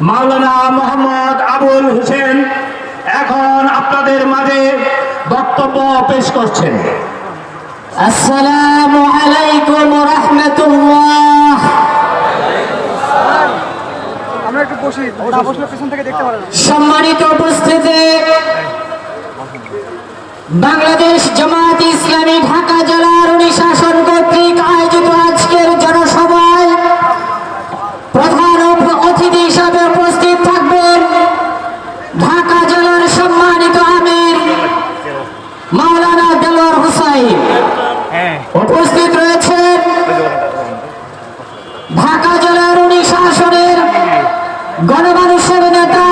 মাওলানা মোহাম্মদ আবুল হোসেন এখন আপনাদের মাঝে বক্তব্য পেশ করছেন। আসসালামু আলাইকুম রহমতুল্লাহ। সম্মানিত উপস্থিতি বাংলাদেশ জামাত ইসলামী ঢাকা জেলার অনুশাসন মাওলানা দেলোয়ার হুসাইন। উপস্থিত রয়েছেন ঢাকা জেলার অনুশাসনের গণমানুষের নেতা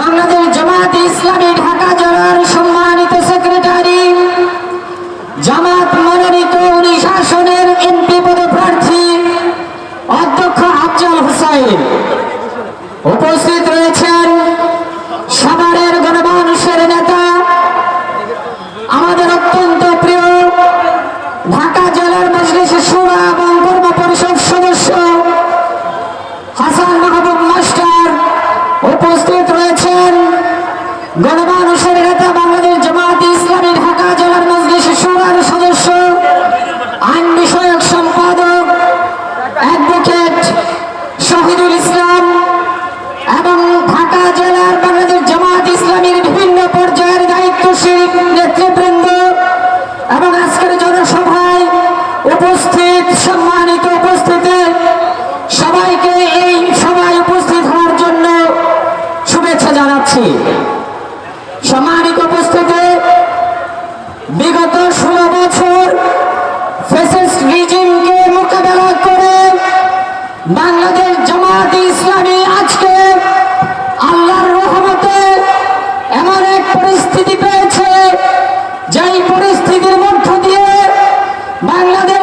বাংলাদেশ জামাত ইসলামী ঢাকা জেলার সম্মানিত সেক্রেটারি জামাত মনোনীত অনুশাসনের এমপি পদপ্রার্থী অধ্যক্ষ আফজাল হুসাইন উপস্থিত রয়েছেন সাভারের গণমানুষের নেতা আমাদের অত্যন্ত প্রিয় ঢাকা জেলার মজলিসের সুরা এবং কর্ম পরিষদ সদস্য হাসান মাহবুব মাস্টার উপস্থিত রয়েছেন গণমানুষের নেতা বাংলাদেশ জামাত ইসলামী ঢাকা জেলার মজলিস সুরার সদস্য আইন বিষয়ক সম্পাদক অ্যাডভোকেট শহীদুল ইসলাম এবং ঢাকা জেলার বাংলাদেশ জামাত ইসলামীর বিভিন্ন পর্যায়ের দায়িত্বশীল নেতৃবৃন্দ এবং আজকের জনসভায় উপস্থিত সম্মানিত উপস্থিতি, সবাইকে এই সভায় উপস্থিত হওয়ার জন্য শুভেচ্ছা জানাচ্ছি। সম্মানিত উপস্থিতি, বিগত ষোলো বছর ফেসিস্ট মোকাবেলা করে বাংলাদেশ জামাত ইসলামী আজকে আল্লাহর রহমতে এমন এক পরিস্থিতি পেয়েছে, যেই পরিস্থিতির মধ্য দিয়ে বাংলাদেশ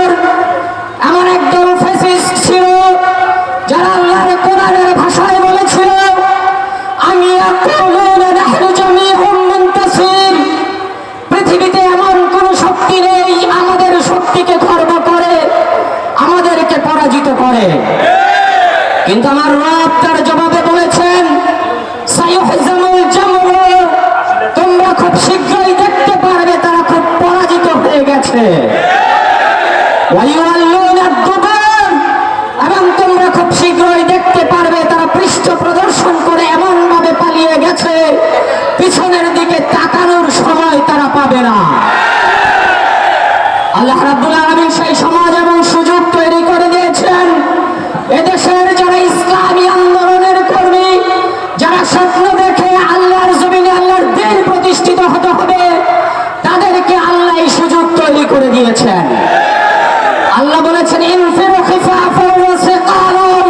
শক্তি নেই আমাদের শক্তিকে খর্ব করে, আমাদেরকে পরাজিত করে। কিন্তু আমার রব তার জবাবে বলেছেন তোমরা খুব শীঘ্রই দেখতে পারবে তারা খুব পরাজিত হয়ে গেছে। এবং তোমরা খুব শীঘ্রই দেখতে পারবে তারা পৃষ্ঠ প্রদর্শন করে এমন ভাবে পালিয়ে গেছে। পিছনের আল্লাহ রাব্বুল আলামিন সেই সমাজ এবং সুযোগ তৈরি করে দিয়েছেন এদেশের যারা ইসলামী আন্দোলনের কর্মী, যারা স্বপ্ন দেখে আল্লাহর জমিনে আল্লাহর দিন প্রতিষ্ঠিত হতে হবে, তাদেরকে আল্লাহ এই সুযোগ তৈরি করে দিয়েছেন আল্লাহ বলেছেন ইনফিরু খিফাফান ওয়া সিকালান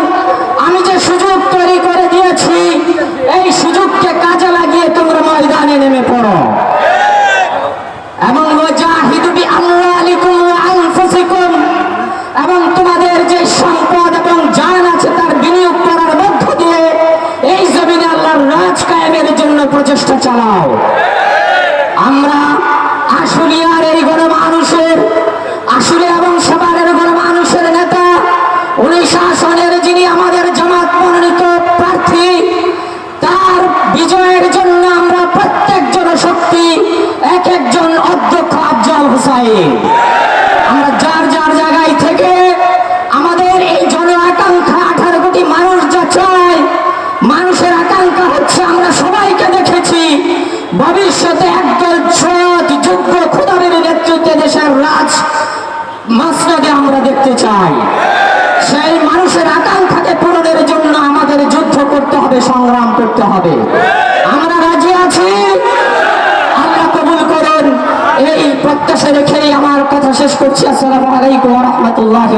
আমি যে সুযোগ তৈরি করে দিয়েছি এই সুযোগকে কাজে লাগিয়ে তোমরা ময়দানে নেমে পড়ো এবং ওয়াজাহিদু বিআমওয়ালিকুম ওয়া আনফুসিকুম এবং তোমাদের যে সম্পদ এবং জান আছে তার বিনিয়োগ করার মধ্য দিয়ে এই জমিনে আল্লাহর রাজ কায়েমের জন্য আমরা আশুলিয়ার এই গণমানুষের, আশুলিয়া এবং সবারের গণমানুষের নেতা, উনিশ শাসনের যিনি আমাদের জামাত মনোনীত প্রার্থী, তার বিজয়ের জন্য আমরা প্রত্যেক জনশক্তি, এক একজন অধ্যক্ষ আফজাল হুসাইন আমরা যার যার জায়গায় থেকে আমাদের এই জন আকাঙ্ক্ষা আঠারো কোটি মানুষ যা চায় মানুষের আকাঙ্ক্ষা হচ্ছে আমরা সবাইকে দেখেছি ভবিষ্যতে একদল যোগ্য খুদারের নেতৃত্বে দেশের রাজ মাসনাদে আমরা দেখতে চাই। সেই মানুষের আকাঙ্ক্ষাকে পূরণের জন্য আমাদের যুদ্ধ করতে হবে, সংগ্রাম করতে হবে। আমরা রাজি আছি? আল্লাহ কবুল করেন। এই প্রত্যাশা রেখেই আমার কথা শেষ করছি। আসসালামু আলাইকুম রহমতুল্লাহ